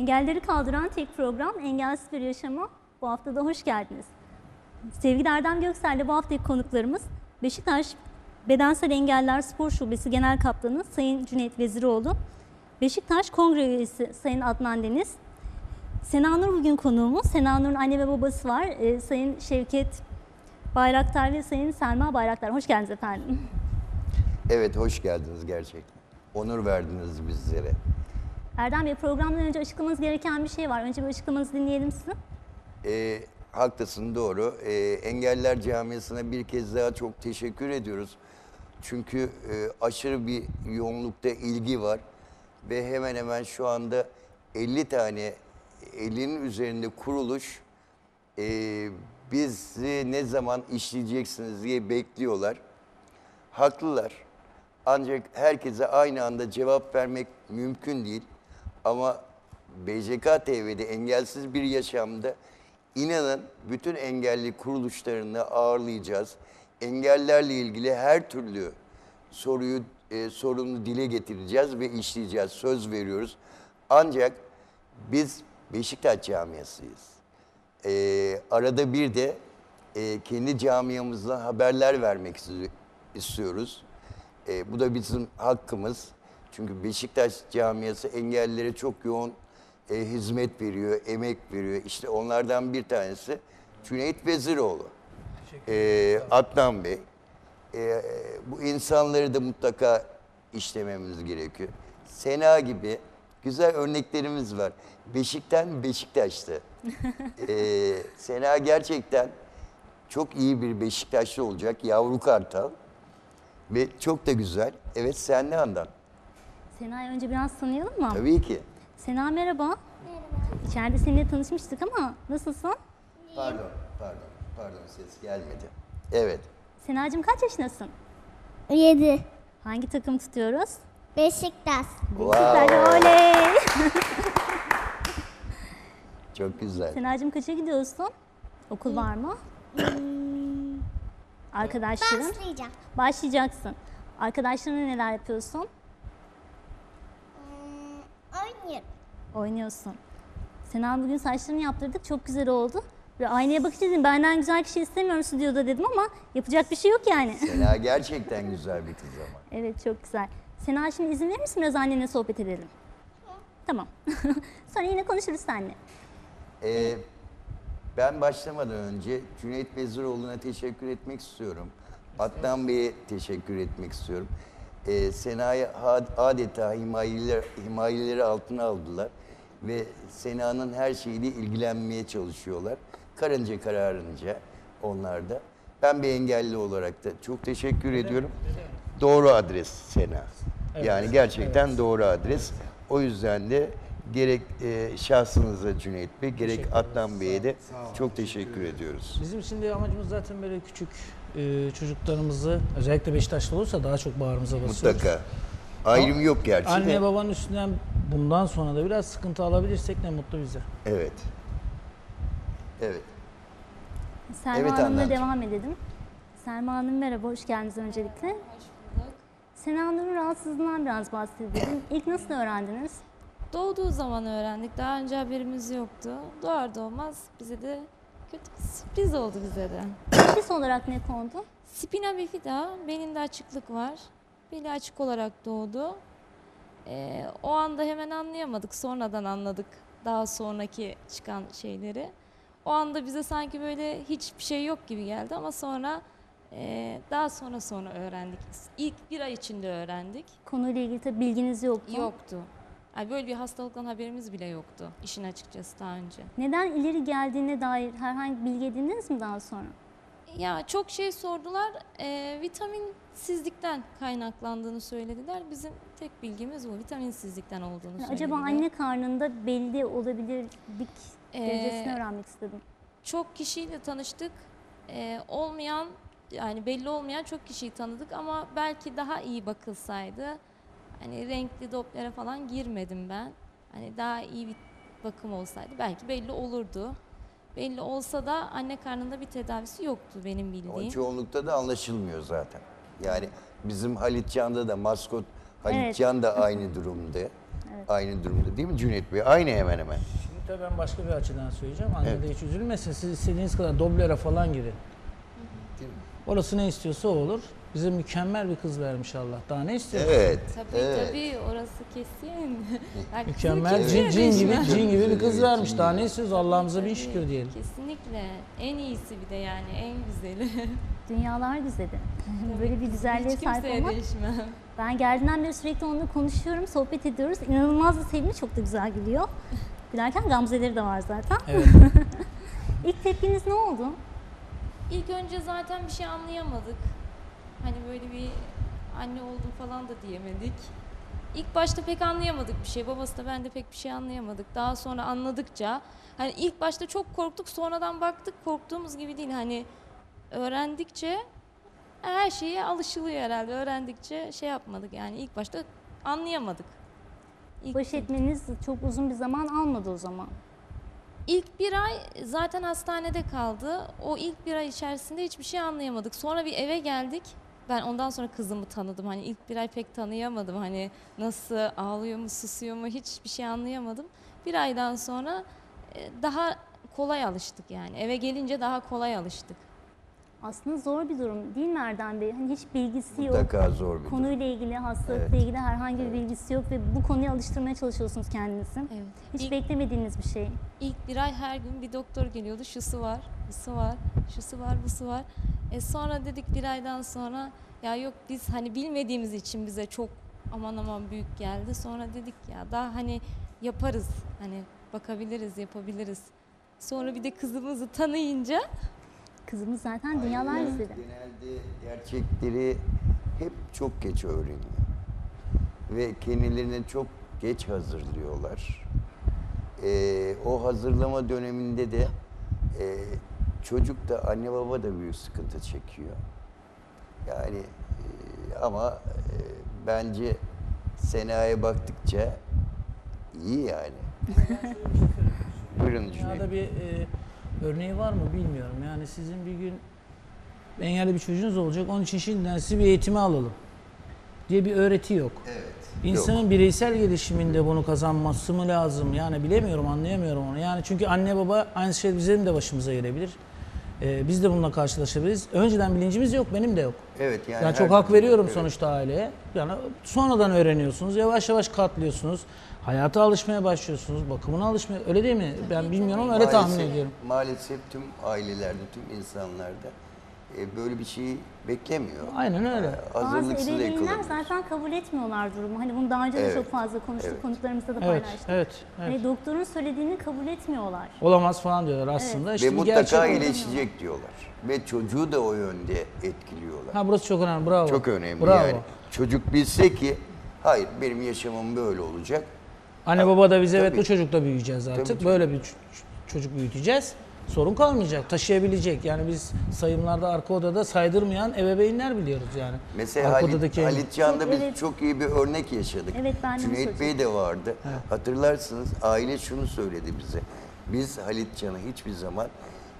Engelleri kaldıran tek program Engelsiz Bir Yaşama. Bu hafta da hoş geldiniz. Sevgili Erdem Göksel'le bu haftaki konuklarımız Beşiktaş Bedensel Engeller Spor Şubesi Genel Kaptanı Sayın Cüneyt Veziroğlu, Beşiktaş Kongre Üyesi Sayın Adnan Deniz, Sena Nur bugün konuğumuz. Sena Nur'un anne ve babası var. Ee, Sayın Şevket Bayraktar ve Sayın Selma Bayraktar. Hoş geldiniz efendim. Evet hoş geldiniz gerçekten. Onur verdiniz bizlere. Erdem Bey programdan önce açıklamanız gereken bir şey var. Önce bir açıklamanızı dinleyelim sizin. Ee, haklısın doğru. Ee, Engeller Camiası'na bir kez daha çok teşekkür ediyoruz. Çünkü e, aşırı bir yoğunlukta ilgi var. Ve hemen hemen şu anda 50 tane 50'nin üzerinde kuruluş e, bizi ne zaman işleyeceksiniz diye bekliyorlar. Haklılar. Ancak herkese aynı anda cevap vermek mümkün değil. Ama BJK TV'de engelsiz bir yaşamda inanın bütün engelli kuruluşlarını ağırlayacağız. Engellerle ilgili her türlü soruyu e, sorunu dile getireceğiz ve işleyeceğiz. Söz veriyoruz. Ancak biz Beşiktaş camiasıyız. Ee, arada bir de e, kendi camiamızdan haberler vermek isti- istiyoruz. Ee, bu da bizim hakkımız. Çünkü Beşiktaş camiası engellilere çok yoğun e, hizmet veriyor, emek veriyor. İşte onlardan bir tanesi Cüneyt Veziroğlu. Ee, Adnan Bey. Ee, bu insanları da mutlaka işlememiz gerekiyor. Sena gibi güzel örneklerimiz var. Beşik'ten Beşiktaş'ta. Ee, Sena gerçekten çok iyi bir Beşiktaşlı olacak. Yavru kartal. Ve çok da güzel. Evet sen ne andan? Sena'yı önce biraz tanıyalım mı? Tabii ki. Sena merhaba. Merhaba. İçeride seninle tanışmıştık ama nasılsın? Pardon, pardon, pardon ses gelmedi. Evet. Sena'cığım kaç yaşındasın? 7. Hangi takım tutuyoruz? Beşiktaş. Süper Wow, oley. çok güzel. Sena'cığım kaça gidiyorsun? Okul var mı? Arkadaşların? Başlayacağım. Başlayacaksın. Arkadaşlarına neler yapıyorsun? Oynuyorum. Oynuyorsun. Sena bugün saçlarını yaptırdık. Çok güzel oldu. Ve aynaya bakınca dedim benden güzel kişi istemiyorum stüdyoda dedim ama yapacak bir şey yok yani. Sena gerçekten güzel bir kız ama. Evet çok güzel. Sena şimdi izin verir misin biraz annenle sohbet edelim? Tamam. Sonra yine konuşuruz seninle. Ee, ben başlamadan önce Cüneyt Veziroğlu'na teşekkür etmek istiyorum. Adnan Bey'e teşekkür etmek istiyorum. Ee, Sena'yı adeta himayeler, himayeleri altına aldılar. Ve Sena'nın her şeyiyle ilgilenmeye çalışıyorlar. Karınca kararınca onlar da. Ben bir engelli olarak da çok teşekkür ediyorum. Doğru adres Sena. Yani gerçekten doğru adres. O yüzden de gerek e, şahsınıza Cüneyt Bey, gerek Adnan Bey'e de çok teşekkür ediyoruz. Bizim şimdi amacımız zaten böyle küçük e, çocuklarımızı özellikle Beşiktaşlı olursa daha çok bağrımıza basıyoruz. Mutlaka. Ayrım yok gerçi de. Anne babanın üstünden bundan sonra da biraz sıkıntı alabilirsek ne mutlu bize. Evet. Evet. Selma Evet, Hanım'la devam edelim. Selma Hanım merhaba, hoş geldiniz öncelikle. Hoş bulduk. Sena Nur'un rahatsızlığından biraz bahsedelim. İlk nasıl öğrendiniz? Doğduğu zaman öğrendik. Daha önce haberimiz yoktu. Doğar doğmaz bize de kötü bir sürpriz oldu bize de. Teşhis olarak ne kondu? Spina bifida, belinde açıklık var. Beli açık olarak doğdu. Ee, o anda hemen anlayamadık. Sonradan anladık daha sonraki çıkan şeyleri. O anda bize sanki böyle hiçbir şey yok gibi geldi ama sonra e, daha sonra sonra öğrendik. İlk bir ay içinde öğrendik. Konuyla ilgili tabii bilginiz yoktu. Yoktu. Yani böyle bir hastalıktan haberimiz bile yoktu işin açıkçası daha önce. Neden ileri geldiğine dair herhangi bir bilgi edindiniz mi daha sonra? Ya çok şey sordular. Ee, vitaminsizlikten kaynaklandığını söylediler. Bizim tek bilgimiz bu. Vitaminsizlikten olduğunu Yani söylediler. acaba anne karnında belli olabilirlik Ee, derecesini öğrenmek istedim. Çok kişiyle tanıştık. Ee, olmayan yani belli olmayan çok kişiyi tanıdık ama belki daha iyi bakılsaydı hani renkli doplere falan girmedim ben. Hani daha iyi bir bakım olsaydı belki belli olurdu. Belli olsa da anne karnında bir tedavisi yoktu benim bildiğim. çoğunlukta da anlaşılmıyor zaten. Yani bizim Halit Can'da da maskot Halit Evet. Can da aynı durumda. aynı durumda değil mi Cüneyt Bey? Aynı hemen hemen. Şimdi tabii ben başka bir açıdan söyleyeceğim. Anne de hiç üzülmesin. Siz istediğiniz kadar doblere falan girin. Orası ne istiyorsa o olur. Bize mükemmel bir kız vermiş Allah. Daha ne istiyor? Evet. Tabii evet. tabii orası kesin. Yani Mükemmel cin, cin gibi cin gibi bir kız vermiş. Daha ne istiyoruz? Allah'ımıza bin şükür diyelim. Kesinlikle. En iyisi bir de yani en güzeli. Dünyalar güzeli. Böyle bir güzelliğe Hiç sahip olmak. değişmem. Ben geldiğinden beri sürekli onunla konuşuyorum, sohbet ediyoruz. İnanılmaz da sevimli, çok da güzel gülüyor. Gülerken gamzeleri de var zaten. Evet. İlk tepkiniz ne oldu? İlk önce zaten bir şey anlayamadık. Hani böyle bir anne oldum falan da diyemedik. İlk başta pek anlayamadık bir şey. Babası da ben de pek bir şey anlayamadık. Daha sonra anladıkça hani ilk başta çok korktuk. Sonradan baktık korktuğumuz gibi değil. Hani öğrendikçe her şeye alışılıyor herhalde. Öğrendikçe şey yapmadık yani ilk başta anlayamadık. İlk, Baş etmeniz çok uzun bir zaman almadı o zaman. İlk bir ay zaten hastanede kaldı. O ilk bir ay içerisinde hiçbir şey anlayamadık. Sonra bir eve geldik. Ben ondan sonra kızımı tanıdım. Hani ilk bir ay pek tanıyamadım. Hani nasıl ağlıyor mu, susuyor mu hiçbir şey anlayamadım. Bir aydan sonra e, daha kolay alıştık yani. Eve gelince daha kolay alıştık. Aslında zor bir durum değil mi Erdem Bey? Hani hiç bilgisi yok. Mutlaka zor bir durum. Konuyla ilgili, hastalıkla Evet. ilgili herhangi bir bilgisi yok ve bu konuya alıştırmaya çalışıyorsunuz kendinizi. Evet. Hiç İlk- beklemediğiniz bir şey. İlk bir ay her gün bir doktor geliyordu. Şusu var, busu var, şusu var, busu var. E sonra dedik bir aydan sonra ya yok biz hani bilmediğimiz için bize çok aman aman büyük geldi. Sonra dedik ya daha hani yaparız. Hani bakabiliriz, yapabiliriz. Sonra bir de kızımızı tanıyınca Kızımız zaten dünyalar Aileler güzeli. Genelde gerçekleri hep çok geç öğreniyor. Ve kendilerini çok geç hazırlıyorlar. Ee, o hazırlama döneminde de e, çocuk da anne baba da büyük sıkıntı çekiyor. Yani e, ama e, bence Sena'ya baktıkça iyi yani. Buyurun Cüneyt. Dünyada bir e, örneği var mı bilmiyorum. Yani sizin bir gün engelli bir çocuğunuz olacak. Onun için şimdiden sizi bir eğitime alalım diye bir öğreti yok. Evet. İnsanın bireysel gelişiminde bunu kazanması mı lazım? Yani bilemiyorum, anlayamıyorum onu. Yani çünkü anne baba aynı şey bizim de başımıza gelebilir. Ee, biz de bununla karşılaşabiliriz. Önceden bilincimiz yok, benim de yok. Evet yani. Yani çok her- hak veriyorum Evet. sonuçta aileye. Yani sonradan öğreniyorsunuz, yavaş yavaş katlıyorsunuz. Hayata alışmaya başlıyorsunuz, bakımına alışmaya. Öyle değil mi? Ben bilmiyorum ama öyle tahmin Maalesef- ediyorum. Maalesef tüm ailelerde, tüm insanlarda e, böyle bir şeyi beklemiyor. Aynen öyle. Bazı Hazırlıksız ebeveynler yakalanıyor. zaten kabul etmiyorlar durumu. Hani bunu daha önce de Evet. çok fazla konuştuk, Evet. konuklarımızda da Evet, paylaştık. evet, evet. Hani doktorun söylediğini kabul etmiyorlar. Olamaz falan diyorlar aslında. İşte Ve bir mutlaka gerçek iyileşecek diyorlar. Ve çocuğu da o yönde etkiliyorlar. Ha burası çok önemli. Bravo. Çok önemli Bravo. yani. Çocuk bilse ki hayır benim yaşamım böyle olacak. Anne baba da biz evet Tabii. bu çocukla büyüyeceğiz artık. Tabii, tabii. Böyle bir ç- ç- çocuk büyüteceğiz. Sorun kalmayacak, taşıyabilecek. Yani biz sayımlarda arka odada saydırmayan ebeveynler biliyoruz yani. Mesela arka Halit, odadaki Halit Can'da Çok- biz evet. çok iyi bir örnek yaşadık. Evet, ben Cüneyt Bey de vardı. Hatırlarsınız aile şunu söyledi bize. Biz Halit Can'a hiçbir zaman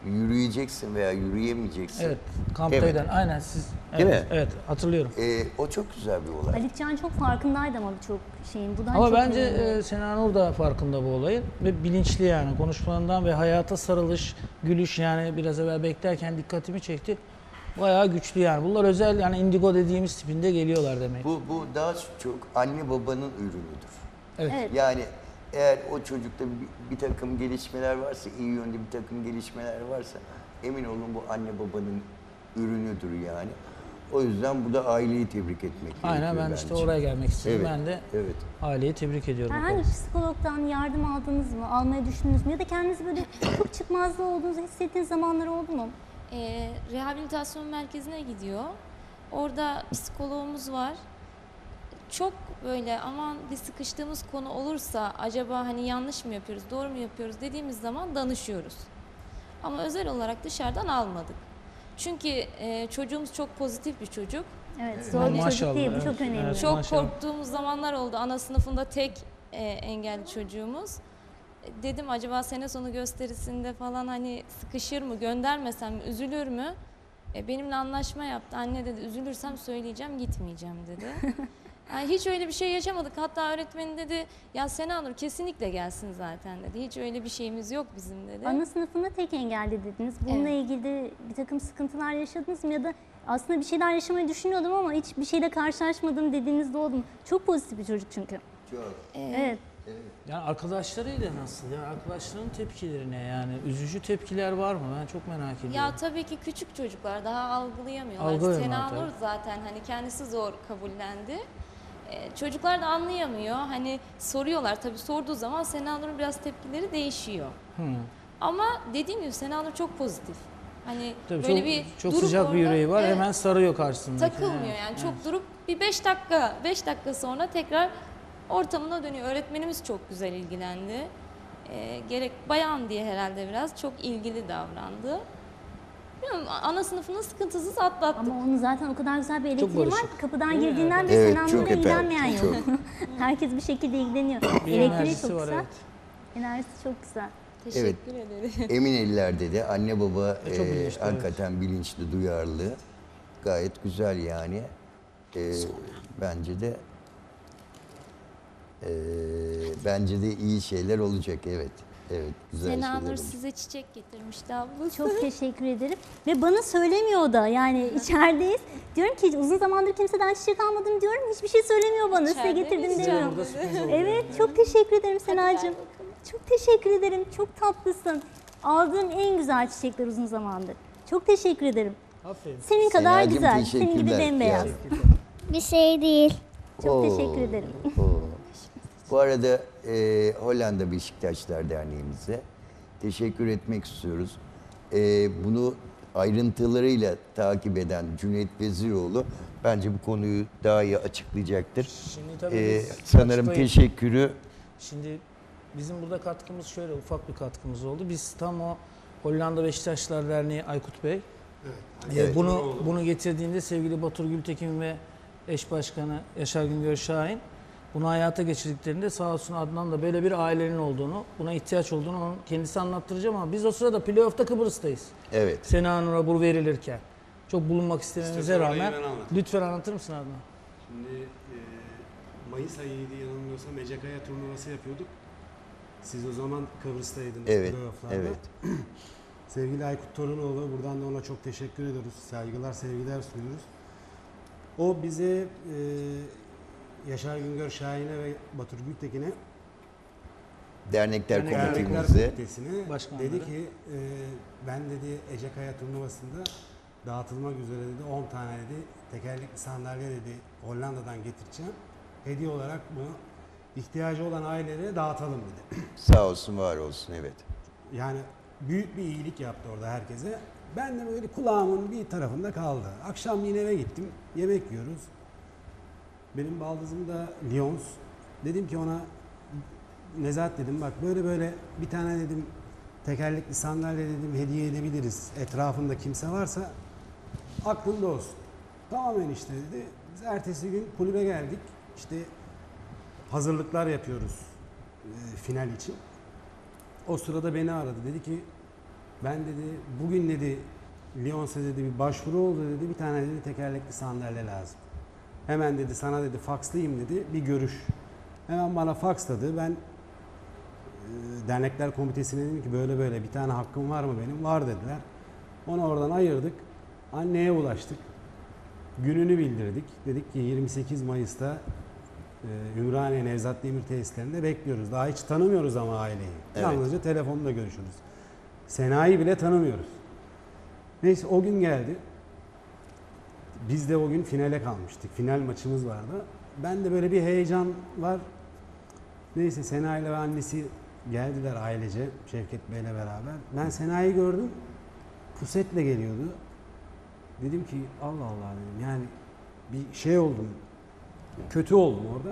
yürüyeceksin veya yürüyemeyeceksin. Evet, kamptayken Demedik. aynen siz. Değil evet, mi? Evet, hatırlıyorum. Ee, o çok güzel bir olay. Halit çok farkındaydı ama birçok şeyin. Bu da Ama çok bence e, Sena Nur da farkında bu olayın ve bilinçli yani konuşmalarından ve hayata sarılış, gülüş yani biraz evvel beklerken dikkatimi çekti. Bayağı güçlü yani. Bunlar özel yani indigo dediğimiz tipinde geliyorlar demek. Bu, bu daha çok anne babanın ürünüdür. Evet. Evet. Yani eğer o çocukta bir, bir takım gelişmeler varsa, iyi yönde bir takım gelişmeler varsa emin olun bu anne babanın ürünüdür yani. O yüzden bu da aileyi tebrik etmek Aynen gerekiyor ben işte bence. oraya gelmek istedim. Evet, Ben de evet. aileyi tebrik ediyorum. Herhangi bir psikologdan yardım aldınız mı? Almayı düşündünüz mü? Ya da kendinizi böyle çok çıkmazda olduğunuzu hissettiğiniz zamanlar oldu mu? e, rehabilitasyon merkezine gidiyor. Orada psikologumuz var. Çok böyle aman bir sıkıştığımız konu olursa acaba hani yanlış mı yapıyoruz, doğru mu yapıyoruz dediğimiz zaman danışıyoruz. Ama özel olarak dışarıdan almadık. Çünkü e, çocuğumuz çok pozitif bir çocuk. Evet, zor bir çocuk Maşallah, değil. Bu evet. çok önemli. Evet. Çok Maşallah. korktuğumuz zamanlar oldu. Ana sınıfında tek e, engelli çocuğumuz. E, Dedim acaba sene sonu gösterisinde falan hani sıkışır mı, göndermesem mi, üzülür mü? E, benimle anlaşma yaptı. Anne dedi üzülürsem söyleyeceğim, gitmeyeceğim dedi. Yani hiç öyle bir şey yaşamadık. Hatta öğretmenin dedi ya Sena Nur kesinlikle gelsin zaten dedi. Hiç öyle bir şeyimiz yok bizim dedi. Ana sınıfında tek engelli dediniz. Bununla Evet. ilgili de bir takım sıkıntılar yaşadınız mı ya da aslında bir şeyler yaşamayı düşünüyordum ama hiç bir şeyle karşılaşmadım dediğiniz de oldu mu? Çok pozitif bir çocuk çünkü. Çok. Evet. Yani arkadaşlarıyla nasıl? Yani arkadaşların tepkileri ne yani? Üzücü tepkiler var mı? Ben çok merak ediyorum. Ya tabii ki küçük çocuklar daha algılayamıyorlar. Algılayamıyor Sena tabii. Nur zaten hani kendisi zor kabullendi. Ee, çocuklar da anlayamıyor. Hani soruyorlar tabii sorduğu zaman Sena Nur'un biraz tepkileri değişiyor. Hı. Ama dediğim gibi Sena Nur çok pozitif. Hani Tabii böyle çok, bir çok durup sıcak bir yüreği var. Evet, Hemen sarıyor karşısındaki. takılmıyor Evet, yani evet. çok durup bir 5 dakika 5 dakika sonra tekrar ortamına dönüyor. Öğretmenimiz çok güzel ilgilendi. Ee, gerek bayan diye herhalde biraz çok ilgili davrandı. Bilmiyorum, ana sınıfını sıkıntısız atlattık. Ama onun zaten o kadar güzel bir elektriği var barışık. ki kapıdan girdiğinden beri Evet, Senan çok efendim, ilgilenmeyen yok. Herkes bir şekilde ilgileniyor. Bir Elektriği enerjisi çok var güzel. evet. Enerjisi çok güzel. Teşekkür ederim. Emin ellerde de anne baba E, çok e, bilinçli, hakikaten bilinçli, duyarlı. Gayet güzel yani. E, bence de e, bence de iyi şeyler olacak evet. Evet, güzel Sena Nur size çiçek getirmişti ablası. Çok teşekkür ederim. Ve bana söylemiyor da yani içerideyiz. Diyorum ki uzun zamandır kimseden çiçek almadım diyorum. Hiçbir şey söylemiyor bana. Size İçeride getirdim demiyor. Burada sürpriz oldu. Evet çok teşekkür ederim Senacığım. Çok teşekkür ederim. Çok tatlısın. Aldığım en güzel çiçekler uzun zamandır. Çok teşekkür ederim. Aferin. Senin kadar Senacığım, güzel. Senin gibi teşekkürler. bembeyaz. Yani. Bir şey değil. Çok Oo, teşekkür ederim. oo. Bu arada e, Hollanda Beşiktaşlar Derneğimize teşekkür etmek istiyoruz. E, bunu ayrıntılarıyla takip eden Cüneyt Veziroğlu bence bu konuyu daha iyi açıklayacaktır. Şimdi tabii E, sanırım açıklayın. teşekkürü Şimdi bizim burada katkımız şöyle ufak bir katkımız oldu. Biz tam o Hollanda Beşiktaşlar Derneği Aykut Bey. e, Evet. Bunu bunu getirdiğinde sevgili Batur Gültekin ve eş başkanı Yaşar Güngör Şahin bunu hayata geçirdiklerinde sağ olsun Adnan da böyle bir ailenin olduğunu, buna ihtiyaç olduğunu onun kendisi anlattıracağım ama biz o sırada playoff'ta Kıbrıs'tayız. evet. Sena Nur'a bu verilirken. Çok bulunmak istememize İstiyorsan orayı rağmen. ben anlatayım. Lütfen anlatır mısın Adnan? Şimdi e, Mayıs ayıydı yanılmıyorsam Ecekaya turnuvası yapıyorduk. Siz o zaman Kıbrıs'taydınız. Evet, playoff'larda. evet. Sevgili Aykut Torunoğlu, buradan da ona çok teşekkür ediyoruz. Saygılar, sevgiler sunuyoruz. O bize e, Yaşar Güngör Şahin'e ve Batur Gültekin'e Dernekler Komitesi'ne Başkanları. dedi ki e, ben dedi Ecekaya turnuvasında dağıtılmak üzere dedi 10 tane dedi tekerlekli sandalye dedi Hollanda'dan getireceğim. Hediye olarak bunu ihtiyacı olan ailelere dağıtalım dedi. sağ olsun var olsun evet. Yani büyük bir iyilik yaptı orada herkese. Ben de böyle kulağımın bir tarafında kaldı. Akşam yine eve gittim. Yemek yiyoruz. Benim baldızım da Lyons. Dedim ki ona Nezahat dedim bak böyle böyle bir tane dedim tekerlekli sandalye dedim hediye edebiliriz. Etrafında kimse varsa aklında olsun. Tamam enişte dedi. Biz ertesi gün kulübe geldik. İşte hazırlıklar yapıyoruz e, final için. O sırada beni aradı. Dedi ki ben dedi bugün dedi Lyons'a dedi bir başvuru oldu dedi. Bir tane dedi tekerlekli sandalye lazım. Hemen dedi sana dedi fakslayayım dedi. Bir görüş. Hemen bana faksladı. Ben e, dernekler komitesine dedim ki böyle böyle bir tane hakkım var mı benim? Var dediler. Onu oradan ayırdık. Anneye ulaştık. Gününü bildirdik. Dedik ki 28 Mayıs'ta e, Ümraniye Nevzat Demir tesislerinde bekliyoruz. Daha hiç tanımıyoruz ama aileyi. Evet. Yalnızca telefonda görüşürüz. Sena'yı bile tanımıyoruz. Neyse o gün geldi. Biz de o gün finale kalmıştık. Final maçımız vardı. Ben de böyle bir heyecan var. Neyse Sena ile annesi geldiler ailece Şevket Bey'le beraber. Ben Sena'yı gördüm. Pusetle geliyordu. Dedim ki Allah Allah dedim yani bir şey oldum. Kötü oldum orada.